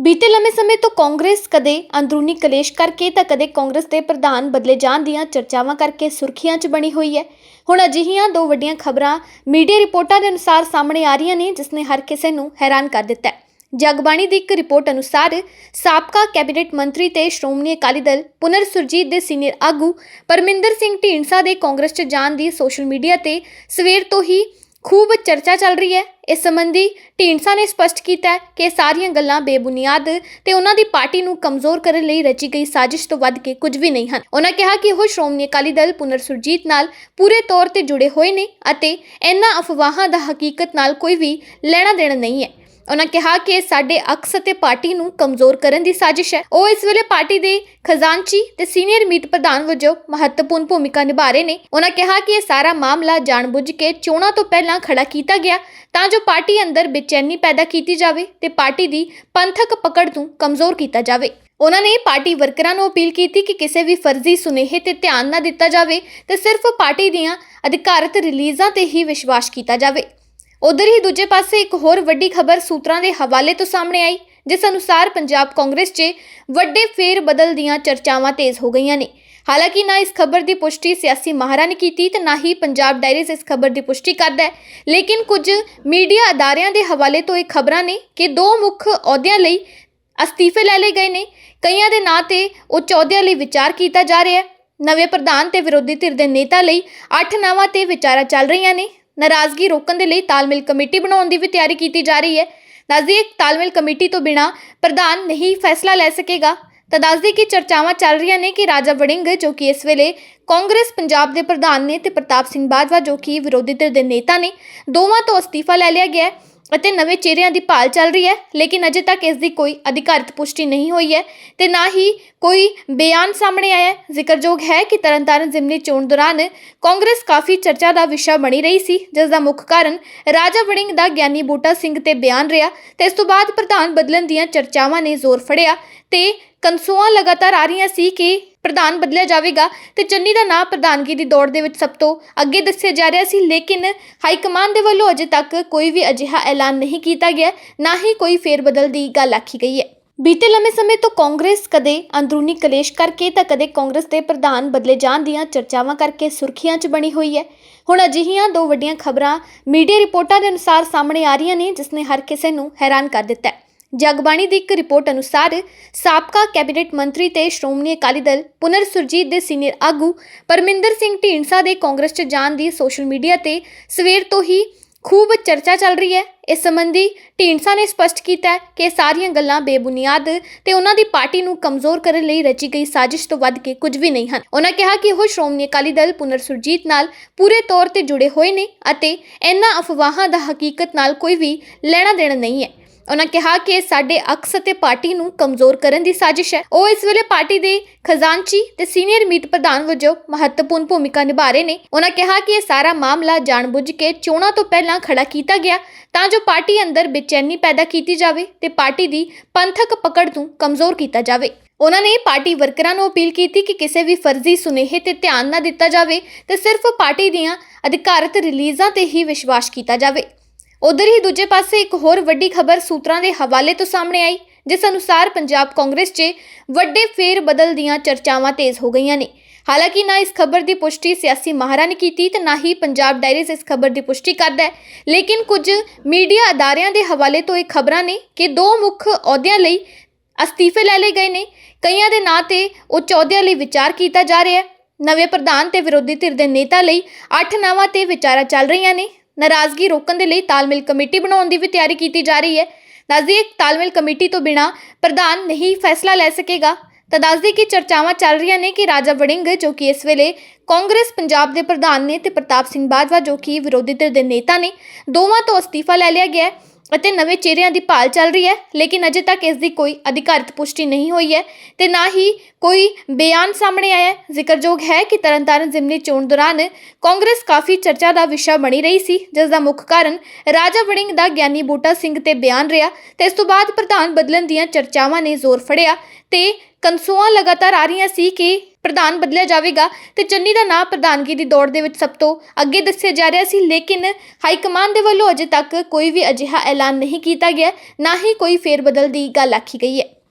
ਬੀਤੇ ਲੰਮੇ ਸਮੇਂ ਤੋਂ ਕਾਂਗਰਸ ਕਦੇ ਅੰਦਰੂਨੀ ਕਲੇਸ਼ ਕਰਕੇ ਤਾਂ ਕਦੇ ਕਾਂਗਰਸ ਦੇ ਪ੍ਰਧਾਨ ਬਦਲੇ ਜਾਣ ਦੀਆਂ ਚਰਚਾਵਾਂ ਕਰਕੇ ਸੁਰਖੀਆਂ 'ਚ ਬਣੀ ਹੋਈ ਹੈ। ਹੁਣ ਅਜਿਹੀਆਂ ਦੋ ਵੱਡੀਆਂ ਖਬਰਾਂ ਮੀਡੀਆ ਰਿਪੋਰਟਾਂ ਦੇ ਅਨੁਸਾਰ ਸਾਹਮਣੇ ਆ ਰਹੀਆਂ ਨੇ, ਜਿਸ ਨੇ ਹਰ ਕਿਸੇ ਨੂੰ ਹੈਰਾਨ ਕਰ ਦਿੱਤਾ ਹੈ। ਜਗਬਾਣੀ ਦੀ ਇੱਕ ਰਿਪੋਰਟ ਅਨੁਸਾਰ ਸਾਬਕਾ ਕੈਬਨਿਟ ਮੰਤਰੀ ਤੇ ਸ਼੍ਰੋਮਣੀ ਅਕਾਲੀ ਦਲ ਪੁਨਰ ਸੁਰਜੀਤ ਦੇ ਸੀਨੀਅਰ ਆਗੂ ਪਰਮਿੰਦਰ ਸਿੰਘ ਢੀਂਡਸਾ ਦੇ ਕਾਂਗਰਸ 'ਚ ਜਾਣ ਦੀ ਸੋਸ਼ਲ ਮੀਡੀਆ ਤੇ ਸਵੇਰ ਤੋਂ ਹੀ ਖੂਬ ਚਰਚਾ ਚੱਲ ਰਹੀ ਹੈ। ਇਸ ਸੰਬੰਧੀ ਢੀਂਡਸਾ ਨੇ ਸਪਸ਼ਟ ਕੀਤਾ ਕਿ ਇਹ ਸਾਰੀਆਂ ਗੱਲਾਂ ਬੇਬੁਨਿਆਦ ਤੇ ਉਹਨਾਂ ਦੀ ਪਾਰਟੀ ਨੂੰ ਕਮਜ਼ੋਰ ਕਰਨ ਲਈ ਰਚੀ ਗਈ ਸਾਜ਼ਿਸ਼ ਤੋਂ ਵੱਧ ਕੇ ਕੁਝ ਵੀ ਨਹੀਂ ਹਨ। ਉਹਨਾਂ ਕਿਹਾ ਕਿ ਉਹ ਸ਼੍ਰੋਮਣੀ ਅਕਾਲੀ ਦਲ ਪੁਨਰ ਸੁਰਜੀਤ ਨਾਲ ਪੂਰੇ ਤੌਰ ਤੇ ਜੁੜੇ ਹੋਏ ਨੇ ਅਤੇ ਇਹਨਾਂ ਅਫਵਾਹਾਂ ਦਾ ਹਕੀਕਤ ਨਾਲ ਕੋਈ ਵੀ ਲੈਣਾ ਦੇਣਾ ਨਹੀਂ ਹੈ। ਉਹਨਾਂ ਕਿਹਾ ਕਿ ਇਹ ਸਾਡੇ ਅਕਸ ਅਤੇ ਪਾਰਟੀ ਨੂੰ ਕਮਜ਼ੋਰ ਕਰਨ ਦੀ ਸਾਜ਼ਿਸ਼ ਹੈ। ਉਹ ਇਸ ਵੇਲੇ ਪਾਰਟੀ ਦੇ ਖਜ਼ਾਨਚੀ ਤੇ ਸੀਨੀਅਰ ਮੀਤ ਪ੍ਰਧਾਨ ਵਜੋਂ ਮਹੱਤਵਪੂਰਨ ਭੂਮਿਕਾ ਨਿਭਾ ਰਹੇ ਨੇ। ਉਹਨਾਂ ਕਿਹਾ ਕਿ ਇਹ ਸਾਰਾ ਮਾਮਲਾ ਜਾਣਬੁੱਝ ਕੇ ਚੋਣਾਂ ਤੋਂ ਪਹਿਲਾਂ ਖੜਾ ਕੀਤਾ ਗਿਆ, ਤਾਂ ਜੋ ਪਾਰਟੀ ਅੰਦਰ ਬੇਚੈਨੀ ਪੈਦਾ ਕੀਤੀ ਜਾਵੇ ਤੇ ਪਾਰਟੀ ਦੀ ਪੰਥਕ ਪਕੜ ਨੂੰ ਕਮਜ਼ੋਰ ਕੀਤਾ ਜਾਵੇ। ਉਹਨਾਂ ਨੇ ਪਾਰਟੀ ਵਰਕਰਾਂ ਨੂੰ ਅਪੀਲ ਕੀਤੀ ਕਿ ਕਿਸੇ ਵੀ ਫਰਜ਼ੀ ਸੁਨੇਹੇ ਤੇ ਧਿਆਨ ਨਾ ਦਿੱਤਾ ਜਾਵੇ ਤੇ ਸਿਰਫ ਪਾਰਟੀ ਦੀਆਂ ਅਧਿਕਾਰਤ ਰਿਲੀਜ਼ਾਂ ਤੇ ਹੀ ਵਿਸ਼ਵਾਸ ਕੀਤਾ ਜਾਵੇ। ਉਧਰ ਹੀ ਦੂਜੇ ਪਾਸੇ ਇੱਕ ਹੋਰ ਵੱਡੀ ਖਬਰ ਸੂਤਰਾਂ ਦੇ ਹਵਾਲੇ ਤੋਂ ਸਾਹਮਣੇ ਆਈ, ਜਿਸ ਅਨੁਸਾਰ ਪੰਜਾਬ ਕਾਂਗਰਸ 'ਚ ਵੱਡੇ ਫੇਰ ਬਦਲ ਦੀਆਂ ਚਰਚਾਵਾਂ ਤੇਜ਼ ਹੋ ਗਈਆਂ ਨੇ। ਹਾਲਾਂਕਿ ਨਾ ਇਸ ਖਬਰ ਦੀ ਪੁਸ਼ਟੀ ਸਿਆਸੀ ਮਾਹਰਾਂ ਨੇ ਕੀਤੀ ਤੇ ਨਾ ਹੀ ਪੰਜਾਬ ਡਾਇਰੀਜ਼ ਇਸ ਖਬਰ ਦੀ ਪੁਸ਼ਟੀ ਕਰਦਾ ਹੈ। ਲੇਕਿਨ ਕੁਝ ਮੀਡੀਆ ਅਦਾਰਿਆਂ ਦੇ ਹਵਾਲੇ ਤੋਂ ਇਹ ਖਬਰਾਂ ਨੇ ਕਿ ਦੋ ਮੁੱਖ ਅਹੁਦਿਆਂ ਲਈ ਅਸਤੀਫੇ ਲੈ ਲਏ ਗਏ ਨੇ। ਕਈਆਂ ਦੇ ਨਾਂ ਤੇ ਉੱਚ ਅਹੁਦਿਆਂ ਲਈ ਵਿਚਾਰ ਕੀਤਾ ਜਾ ਰਿਹਾ ਹੈ। ਨਵੇਂ ਪ੍ਰਧਾਨ ਤੇ ਵਿਰੋਧੀ ਧਿਰ ਦੇ ਨੇਤਾ ਲਈ ਅੱਠ ਨਾਵਾਂ ਤੇ ਵਿਚਾਰਾਂ ਚੱਲ ਰਹੀਆਂ ਨੇ। ਨਾਰਾਜ਼ਗੀ ਰੋਕਣ ਦੇ ਲਈ ਤਾਲਮੇਲ ਕਮੇਟੀ ਬਣਾਉਣ ਦੀ ਵੀ ਤਿਆਰੀ ਕੀਤੀ ਜਾ ਰਹੀ ਹੈ। ਦੱਸਦੀ ਇੱਕ ਤਾਲਮੇਲ ਕਮੇਟੀ ਤੋਂ ਬਿਨਾ ਪ੍ਰਧਾਨ ਨਹੀਂ ਫੈਸਲਾ ਲੈ ਸਕੇਗਾ। ਤਾਂ ਦੱਸਦੀ ਕਿ ਚਰਚਾਵਾਂ ਚੱਲ ਰਹੀਆਂ ਨੇ ਕਿ ਰਾਜਾ ਵੜਿੰਗ, ਜੋ ਕਿ ਇਸ ਵੇਲੇ ਕਾਂਗਰਸ ਪੰਜਾਬ ਦੇ ਪ੍ਰਧਾਨ ਨੇ, ਤੇ ਪ੍ਰਤਾਪ ਸਿੰਘ ਬਾਜਵਾ, ਜੋ ਕਿ ਵਿਰੋਧੀ ਧਿਰ ਦੇ ਨੇਤਾ ਨੇ, ਦੋਵਾਂ ਤੋਂ ਅਸਤੀਫਾ ਲੈ ਲਿਆ ਗਿਆ ਹੈ। ਅਤੇ ਨਵੇਂ ਚਿਹਰਿਆਂ ਦੀ ਭਾਲ ਚੱਲ ਰਹੀ ਹੈ, ਲੇਕਿਨ ਅਜੇ ਤੱਕ ਇਸ ਦੀ ਕੋਈ ਅਧਿਕਾਰਿਤ ਪੁਸ਼ਟੀ ਨਹੀਂ ਹੋਈ ਹੈ ਤੇ ਨਾ ਹੀ ਕੋਈ ਬਿਆਨ ਸਾਹਮਣੇ ਆਇਆ ਹੈ। ਜ਼ਿਕਰਯੋਗ ਹੈ ਕਿ ਤਰਨਤਾਰਨ ਜ਼ਿਮਨੀ ਚੋਣ ਦੌਰਾਨ ਕਾਂਗਰਸ ਕਾਫੀ ਚਰਚਾ ਦਾ ਵਿਸ਼ਾ ਬਣੀ ਰਹੀ ਸੀ, ਜਿਸ ਦਾ ਮੁੱਖ ਕਾਰਨ ਰਾਜਾ ਵੜਿੰਗ ਦਾ ਗਿਆਨੀ ਬੂਟਾ ਸਿੰਘ ਤੇ ਬਿਆਨ ਰਿਹਾ ਤੇ ਇਸ ਤੋਂ ਬਾਅਦ ਪ੍ਰਧਾਨ ਬਦਲਣ ਦੀਆਂ ਚਰਚਾਵਾਂ ਨੇ ਜ਼ੋਰ ਫੜਿਆ ਤੇ ਕਨਸੂਆਂ ਲਗਾਤਾਰ ਆ ਰਹੀਆਂ ਸੀ ਕਿ ਪ੍ਰਧਾਨ ਬਦਲਿਆ ਜਾਵੇਗਾ ਤੇ ਚੰਨੀ ਦਾ ਨਾਂ ਪ੍ਰਧਾਨਗੀ ਦੀ ਦੌੜ ਦੇ ਵਿੱਚ ਸਭ ਤੋਂ ਅੱਗੇ ਦੱਸਿਆ ਜਾ ਰਿਹਾ ਸੀ, ਲੇਕਿਨ ਹਾਈ ਕਮਾਂਡ ਦੇ ਵੱਲੋਂ ਅਜੇ ਤੱਕ ਕੋਈ ਵੀ ਅਜਿਹਾ ਐਲਾਨ ਨਹੀਂ ਕੀਤਾ ਗਿਆ, ਨਾ ਹੀ ਕੋਈ ਫੇਰਬਦਲ ਦੀ ਗੱਲ ਆਖੀ ਗਈ ਹੈ। ਬੀਤੇ ਲੰਮੇ ਸਮੇਂ ਤੋਂ ਕਾਂਗਰਸ ਕਦੇ ਅੰਦਰੂਨੀ ਕਲੇਸ਼ ਕਰਕੇ ਤਾਂ ਕਦੇ ਕਾਂਗਰਸ ਦੇ ਪ੍ਰਧਾਨ ਬਦਲੇ ਜਾਣ ਦੀਆਂ ਚਰਚਾਵਾਂ ਕਰਕੇ ਸੁਰਖੀਆਂ 'ਚ ਬਣੀ ਹੋਈ ਹੈ। ਹੁਣ ਅਜਿਹੀਆਂ ਦੋ ਵੱਡੀਆਂ ਖਬਰਾਂ ਮੀਡੀਆ ਰਿਪੋਰਟਾਂ ਦੇ ਅਨੁਸਾਰ ਸਾਹਮਣੇ ਆ ਰਹੀਆਂ ਨੇ, ਜਿਸ ਨੇ ਹਰ ਕਿਸੇ ਨੂੰ ਹੈਰਾਨ ਕਰ ਦਿੱਤਾ ਹੈ। ਜਗਬਾਣੀ ਦੀ ਇੱਕ ਰਿਪੋਰਟ ਅਨੁਸਾਰ ਸਾਬਕਾ ਕੈਬਨਿਟ ਮੰਤਰੀ ਤੇ ਸ਼੍ਰੋਮਣੀ ਅਕਾਲੀ ਦਲ ਪੁਨਰ ਸੁਰਜੀਤ ਦੇ ਸੀਨੀਅਰ ਆਗੂ ਪਰਮਿੰਦਰ ਸਿੰਘ ਢੀਂਡਸਾ ਦੇ ਕਾਂਗਰਸ 'ਚ ਜਾਣ ਦੀ ਸੋਸ਼ਲ ਮੀਡੀਆ ਤੇ ਸਵੇਰ ਤੋਂ ਹੀ ਖੂਬ ਚਰਚਾ ਚੱਲ ਰਹੀ ਹੈ। ਇਸ ਸੰਬੰਧੀ ਢੀਂਡਸਾ ਨੇ ਸਪਸ਼ਟ ਕੀਤਾ ਕਿ ਇਹ ਸਾਰੀਆਂ ਗੱਲਾਂ ਬੇਬੁਨਿਆਦ ਤੇ ਉਹਨਾਂ ਦੀ ਪਾਰਟੀ ਨੂੰ ਕਮਜ਼ੋਰ ਕਰਨ ਲਈ ਰਚੀ ਗਈ ਸਾਜ਼ਿਸ਼ ਤੋਂ ਵੱਧ ਕੇ ਕੁਝ ਵੀ ਨਹੀਂ ਹਨ। ਉਹਨਾਂ ਕਿਹਾ ਕਿ ਉਹ ਸ਼੍ਰੋਮਣੀ ਅਕਾਲੀ ਦਲ ਪੁਨਰ ਸੁਰਜੀਤ ਨਾਲ ਪੂਰੇ ਤੌਰ ਤੇ ਜੁੜੇ ਹੋਏ ਨੇ ਅਤੇ ਇਹਨਾਂ ਅਫਵਾਹਾਂ ਦਾ ਹਕੀਕਤ ਨਾਲ ਕੋਈ ਵੀ ਲੈਣਾ ਦੇਣਾ ਨਹੀਂ ਹੈ। ਉਹਨਾਂ ਕਿਹਾ ਕਿ ਸਾਡੇ ਅਕਸ ਅਤੇ ਪਾਰਟੀ ਨੂੰ ਕਮਜ਼ੋਰ ਕਰਨ ਦੀ ਸਾਜ਼ਿਸ਼ ਹੈ। ਉਹ ਇਸ ਵੇਲੇ ਪਾਰਟੀ ਦੇ ਖਜ਼ਾਨਚੀ ਤੇ ਸੀਨੀਅਰ ਮੀਤ ਪ੍ਰਧਾਨ ਵਜੋਂ ਮਹੱਤਵਪੂਰਨ ਭੂਮਿਕਾ ਨਿਭਾ ਰਹੇ ਨੇ। ਉਹਨਾਂ ਕਿਹਾ ਕਿ ਇਹ ਸਾਰਾ ਮਾਮਲਾ ਜਾਣਬੁੱਝ ਕੇ ਚੋਣਾਂ ਤੋਂ ਪਹਿਲਾਂ ਖੜਾ ਕੀਤਾ ਗਿਆ, ਤਾਂ ਜੋ ਪਾਰਟੀ ਅੰਦਰ ਬੇਚੈਨੀ ਪੈਦਾ ਕੀਤੀ ਜਾਵੇ ਤੇ ਪਾਰਟੀ ਦੀ ਪੰਥਕ ਪਕੜ ਨੂੰ ਕਮਜ਼ੋਰ ਕੀਤਾ ਜਾਵੇ। ਉਹਨਾਂ ਨੇ ਪਾਰਟੀ ਵਰਕਰਾਂ ਨੂੰ ਅਪੀਲ ਕੀਤੀ ਕਿ ਕਿਸੇ ਵੀ ਫਰਜ਼ੀ ਸੁਨੇਹੇ ਤੇ ਧਿਆਨ ਨਾ ਦਿੱਤਾ ਜਾਵੇ ਤੇ ਸਿਰਫ ਪਾਰਟੀ ਦੀਆਂ ਅਧਿਕਾਰਤ ਰਿਲੀਜ਼ਾਂ ਤੇ ਹੀ ਵਿਸ਼ਵਾਸ ਕੀਤਾ ਜਾਵੇ। ਉਧਰ ਹੀ ਦੂਜੇ ਪਾਸੇ ਇੱਕ ਹੋਰ ਵੱਡੀ ਖਬਰ ਸੂਤਰਾਂ ਦੇ ਹਵਾਲੇ ਤੋਂ ਸਾਹਮਣੇ ਆਈ, ਜਿਸ ਅਨੁਸਾਰ ਪੰਜਾਬ ਕਾਂਗਰਸ 'ਚ ਵੱਡੇ ਫੇਰ ਬਦਲ ਦੀਆਂ ਚਰਚਾਵਾਂ ਤੇਜ਼ ਹੋ ਗਈਆਂ ਨੇ। ਹਾਲਾਂਕਿ ਨਾ ਇਸ ਖਬਰ ਦੀ ਪੁਸ਼ਟੀ ਸਿਆਸੀ ਮਾਹਰਾਂ ਨੇ ਕੀਤੀ ਤੇ ਨਾ ਹੀ ਪੰਜਾਬ ਡਾਇਰੀਜ਼ ਇਸ ਖਬਰ ਦੀ ਪੁਸ਼ਟੀ ਕਰਦਾ ਹੈ। ਲੇਕਿਨ ਕੁਝ ਮੀਡੀਆ ਅਦਾਰਿਆਂ ਦੇ ਹਵਾਲੇ ਤੋਂ ਇਹ ਖਬਰਾਂ ਨੇ ਕਿ ਦੋ ਮੁੱਖ ਅਹੁਦਿਆਂ ਲਈ ਅਸਤੀਫੇ ਲੈ ਲਏ ਗਏ ਨੇ। ਕਈਆਂ ਦੇ ਨਾਂ ਤੇ ਉੱਚ ਅਹੁਦਿਆਂ ਲਈ ਵਿਚਾਰ ਕੀਤਾ ਜਾ ਰਿਹਾ ਹੈ। ਨਵੇਂ ਪ੍ਰਧਾਨ ਤੇ ਵਿਰੋਧੀ ਧਿਰ ਦੇ ਨੇਤਾ ਲਈ ਅੱਠ ਨਾਵਾਂ ਤੇ ਵਿਚਾਰਾਂ ਚੱਲ ਰਹੀਆਂ ਨੇ। ਨਾਰਾਜ਼ਗੀ ਰੋਕਣ ਦੇ ਲਈ ਤਾਲਮੇਲ ਕਮੇਟੀ ਬਣਾਉਣ ਦੀ ਵੀ ਤਿਆਰੀ ਕੀਤੀ ਜਾ ਰਹੀ ਹੈ। ਦੱਸਦੀ ਇੱਕ ਤਾਲਮੇਲ ਕਮੇਟੀ ਤੋਂ ਬਿਨਾ ਪ੍ਰਧਾਨ ਨਹੀਂ ਫੈਸਲਾ ਲੈ ਸਕੇਗਾ। ਤਾਂ ਦੱਸਦੀ ਕਿ ਚਰਚਾਵਾਂ ਚੱਲ ਰਹੀਆਂ ਨੇ ਕਿ ਰਾਜਾ ਵੜਿੰਗ, ਜੋ ਕਿ ਇਸ ਵੇਲੇ ਕਾਂਗਰਸ ਪੰਜਾਬ ਦੇ ਪ੍ਰਧਾਨ ਨੇ, ਤੇ ਪ੍ਰਤਾਪ ਸਿੰਘ ਬਾਜਵਾ, ਜੋ ਕਿ ਵਿਰੋਧੀ ਧਿਰ ਦੇ ਨੇਤਾ ਨੇ, ਦੋਵਾਂ ਤੋਂ ਅਸਤੀਫਾ ਲੈ ਲਿਆ ਗਿਆ ਹੈ। ਅਤੇ ਨਵੇਂ ਚਿਹਰਿਆਂ ਦੀ ਭਾਲ ਚੱਲ ਰਹੀ ਹੈ, ਲੇਕਿਨ ਅਜੇ ਤੱਕ ਇਸ ਦੀ ਕੋਈ ਅਧਿਕਾਰਿਤ ਪੁਸ਼ਟੀ ਨਹੀਂ ਹੋਈ ਹੈ ਤੇ ਨਾ ਹੀ ਕੋਈ ਬਿਆਨ ਸਾਹਮਣੇ ਆਇਆ ਹੈ। ਜ਼ਿਕਰਯੋਗ ਹੈ ਕਿ ਤਰਨਤਾਰਨ ਜ਼ਿਮਨੀ ਚੋਣ ਦੌਰਾਨ ਕਾਂਗਰਸ ਕਾਫੀ ਚਰਚਾ ਦਾ ਵਿਸ਼ਾ ਬਣੀ ਰਹੀ ਸੀ, ਜਿਸ ਦਾ ਮੁੱਖ ਕਾਰਨ ਰਾਜਾ ਵੜਿੰਗ ਦਾ ਗਿਆਨੀ ਬੂਟਾ ਸਿੰਘ ਤੇ ਬਿਆਨ ਰਿਹਾ ਤੇ ਇਸ ਤੋਂ ਬਾਅਦ ਪ੍ਰਧਾਨ ਬਦਲਣ ਦੀਆਂ ਚਰਚਾਵਾਂ ਨੇ ਜ਼ੋਰ ਫੜਿਆ ਤੇ ਕਨਸੂਆਂ ਲਗਾਤਾਰ ਆ ਰਹੀਆਂ ਸੀ ਕਿ ਪ੍ਰਧਾਨ ਬਦਲਿਆ ਜਾਵੇਗਾ ਤੇ ਚੰਨੀ ਦਾ ਨਾਂ ਪ੍ਰਧਾਨਗੀ ਦੀ ਦੌੜ ਦੇ ਵਿੱਚ ਸਭ ਤੋਂ ਅੱਗੇ ਦੱਸਿਆ ਜਾ ਰਿਹਾ ਸੀ, ਲੇਕਿਨ ਹਾਈ ਕਮਾਂਡ ਦੇ ਵੱਲੋਂ ਅਜੇ ਤੱਕ ਕੋਈ ਵੀ ਅਜਿਹਾ ਐਲਾਨ ਨਹੀਂ ਕੀਤਾ ਗਿਆ, ਨਾ ਹੀ ਕੋਈ ਫੇਰ ਬਦਲ ਦੀ ਗੱਲ ਆਖੀ ਗਈ ਹੈ।